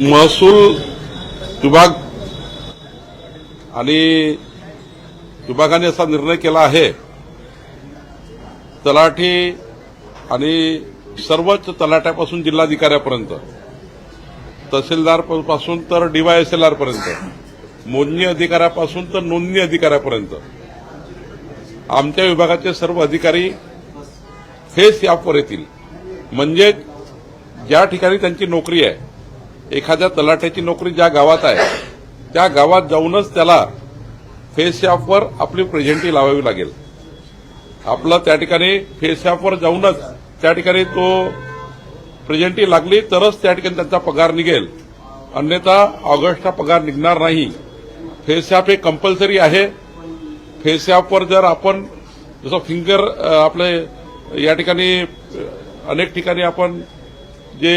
महसूल विभाग आणि विभागाने असा निर्णय केला आहे. तलाठी आणि सर्वच तलाट्यापासून जिल्हाधिकाऱ्यापर्यंत तहसीलदारपासून तर डीवायएसएलआर पर्यंत मोजणी अधिकाऱ्यापासून तर नोंदणी अधिकाऱ्यापर्यंत. आमच्या विभागाचे सर्व अधिकारी फेस ॲपवर येतील म्हणजे ज्या ठिकाणी त्यांची नोकरी आहे एखाद्या तलाठ्याची नोकरी ज्या गावात आहे त्या गावात जाऊनच त्याला फेस ॲपवर आपली प्रेझेंटी लावावी लागेल. आपलं त्या ठिकाणी फेस ॲपवर जाऊनच त्या ठिकाणी तो प्रेझेंटी लागली तरच त्या ठिकाणी त्यांचा पगार निघेल. अन्यथा ऑगस्टचा पगार निघणार नाही. फेस ॲप हे कंपल्सरी आहे. फेस ॲपवर जर आपण जसं फिंगर आपले या ठिकाणी अनेक ठिकाणी आपण जे